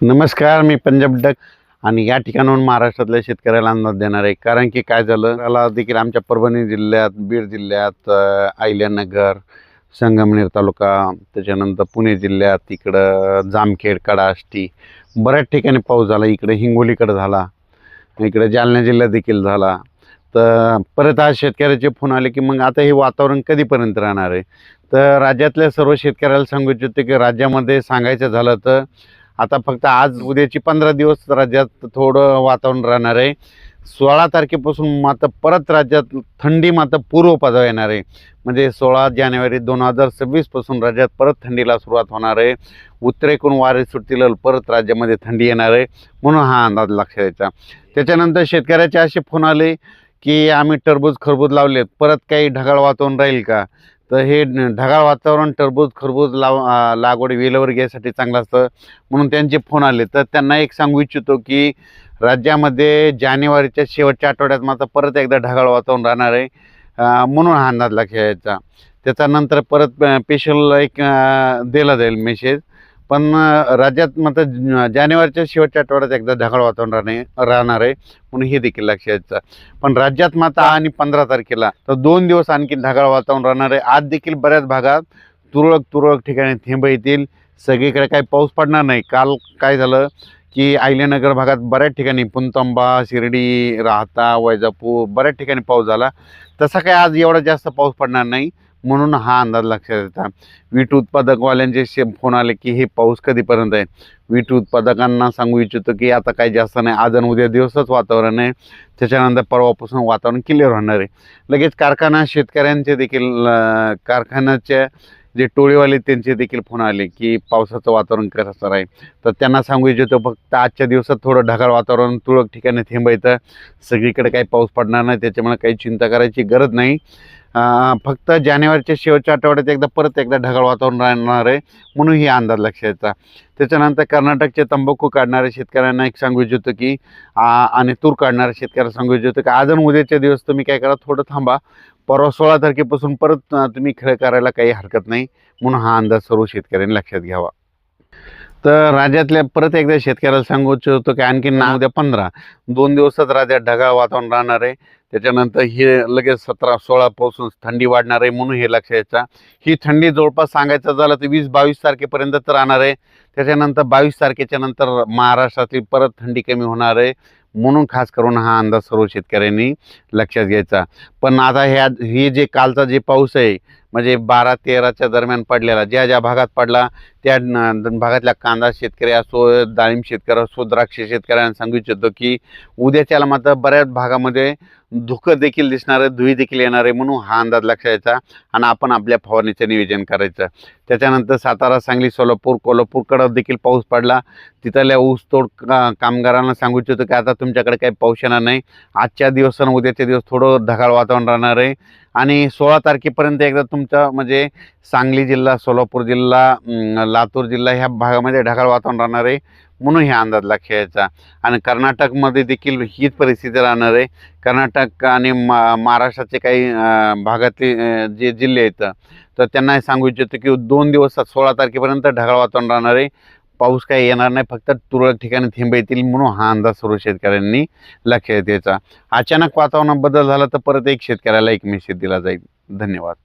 नमस्कार मी पंजाब डक आणि या ठिकाणाहून महाराष्ट्रातल्या शेतकऱ्याला अंदाज देणार आहे. कारण की काय झालं? त्याला देखील आमच्या परभणी जिल्ह्यात बीड जिल्ह्यात आयल्यानगर अहिल्यानगर संगमनेर तालुका त्याच्यानंतर पुणे जिल्ह्यात इकडं जामखेड कडाष्टी बऱ्याच ठिकाणी पाऊस झाला. इकडे हिंगोलीकडे झाला. इकडे जालना जिल्ह्यात देखील झाला. तर परत आज शेतकऱ्याचे फोन आले की मग आता हे वातावरण कधीपर्यंत राहणार आहे? तर राज्यातल्या सर्व शेतकऱ्याला सांगू इच्छितो की राज्यामध्ये सांगायचं झालं तर आता फक्त आज उद्याची पंधरा दिवस राज्यात थोडं वातावरण राहणार आहे. सोळा तारखेपासून मात्र परत राज्यात थंडी मात्र पूर्वपदावर येणार आहे. म्हणजे सोळा जानेवारी दोन हजार सव्वीसपासून राज्यात परत थंडीला सुरुवात होणार आहे. उत्तरेकडून वारे सुटतील परत राज्यामध्ये थंडी येणार आहे. म्हणून हा अंदाज लक्षात यायचा. त्याच्यानंतर शेतकऱ्याचे असे फोन आले की आम्ही टरबूज खरबूज लावलेत. परत काही ढगाळ वातावरण राहील का? तर हे ढगाळ वातावरण टरबूज खरबूज लाव लागवड वेलवर घ्यायसाठी चांगलं असतं. म्हणून त्यांचे फोन आले. तर त्यांना एक सांगू इच्छितो की राज्यामध्ये जानेवारीच्या शेवटच्या आठवड्यात मात्र परत एकदा ढगाळ वातावरण राहणार आहे. म्हणून हा अंदाज लक्षात यायचा त्याच्यानंतर परत स्पेशल एक दिला जाईल मेसेज पण राज्यात मात्र जानेवारीच्या शेवटच्या आठवड्यात एकदा ढगाळ वातावरण राहणे राहणार आहे म्हणून हे देखील लक्षात पण राज्यात मात्र आणि पंधरा तारखेला तर दोन दिवस आणखी ढगाळ वातावरण राहणार आहे. आज देखील बऱ्याच भागात तुरळक तुरळक ठिकाणी थेंब येतील. सगळीकडे काही पाऊस पडणार नाही. काल काय झालं की आयल्यानगर भागात बऱ्याच ठिकाणी पुनतंबा शिर्डी राहता वैजापूर बऱ्याच ठिकाणी पाऊस झाला. तसा काय आज एवढा जास्त पाऊस पडणार नाही. म्हणून हा अंदाज लक्षात येता. वीट उत्पादकवाल्यांचे शे फोन आले की हे पाऊस कधीपर्यंत आहे? वीट उत्पादकांना सांगू इच्छितो की आता काही जास्त नाही आज आणि उद्या दिवसच वातावरण आहे. त्याच्यानंतर परवापासून वातावरण क्लिअर होणार आहे. लगेच कारखाना शेतकऱ्यांचे देखील कारखान्याच्या जे टोळीवाले त्यांचे देखील फोन आले की पावसाचं वातावरण कसं आहे? तर त्यांना सांगू इच्छितो फक्त आजच्या दिवसात थोडं ढगाळ वातावरण तुरळक ठिकाणी थेंब सगळीकडे काही पाऊस पडणार नाही त्याच्यामुळे काही चिंता करायची गरज नाही. फक्त जानेवारीच्या शेवटच्या आठवड्यात एकदा परत एकदा ढगाळ वातावरण राहणार आहे म्हणून ही अंदाज लक्षात त्याच्यानंतर कर्नाटकचे तंबाखू काढणाऱ्या शेतकऱ्यांना एक सांगू इच्छितो की आणि तूर काढणाऱ्या शेतकऱ्यांना सांगू इच्छितो की आज आणि उद्याच्या दिवस तुम्ही काय करा थोडं थांबा. परवा सोळा तारखेपासून परत तुम्ही खेळ करायला काही हरकत नाही म्हणून हा अंदाज सर्व शेतकऱ्यांनी लक्षात घ्यावा. तर राज्यातल्या परत एकदा शेतकऱ्याला सांगू इच्छितो की आणखी ना उद्या पंधरा दोन दिवसात राज्यात ढगाळ वातावरण राहणार आहे. त्याच्यानंतर हे लगेच सतरा सोळापासून थंडी वाढणार आहे म्हणून हे लक्षात यायचा ही थंडी जवळपास सांगायचं झालं तर वीस बावीस तारखेपर्यंत तर राहणार आहे. त्याच्यानंतर बावीस तारखेच्या नंतर महाराष्ट्रातली परत थंडी कमी होणार आहे. म्हणून खास करून हा अंदाज सर्व शेतकऱ्यांनी लक्षात घ्यायचा. पण आता ह्या हे जे कालचा जे पाऊस आहे म्हणजे बारा तेराच्या दरम्यान पडलेला ज्या ज्या भागात पडला त्या भागातल्या कांदा शेतकरी असो डाळिंब शेतकरी असो द्राक्ष शेतकऱ्यांना सांगू इच्छितो की उद्याच्याला मात्र बऱ्याच भागामध्ये धुकं देखील दिसणार आहे धुई देखील येणार आहे म्हणून हा अंदाज लक्षात यायचा आणि आपण आपल्या फवारणीचं नियोजन करायचं. त्याच्यानंतर सातारा सांगली सोलापूर कोल्हापूरकडं देखील पाऊस पडला. तिथल्या ऊसतोड का कामगारांना सांगू इच्छितो की आता तुमच्याकडे काही पाऊस येणार नाही. आजच्या दिवस आणि उद्याच्या दिवस थोडं ढगाळ वातावरण राहणार आहे. आणि सोळा तारखेपर्यंत एकदा तुमचं म्हणजे सांगली जिल्हा सोलापूर जिल्हा लातूर जिल्हा ह्या भागामध्ये ढगाळ वातावरण राहणार आहे. म्हणून ह्या अंदाजला खेळायचा. आणि कर्नाटकमध्ये देखील हीच परिस्थिती राहणार आहे. कर्नाटक आणि मा महाराष्ट्राचे काही भागातले जे जिल्हे आहेत तर त्यांना हे सांगू इच्छितो की दोन दिवसात सोळा तारखेपर्यंत ढगाळ वातावरण राहणार आहे. पाऊस काही येणार नाही फक्त तुरळक ठिकाणी थेंब येतील म्हणून हा अंदाज सर्व शेतकऱ्यांनी लक्षात द्यायचा अचानक वातावरणात बदल झाला तर परत एक शेतकऱ्याला एक मेसेज दिला जाईल. धन्यवाद.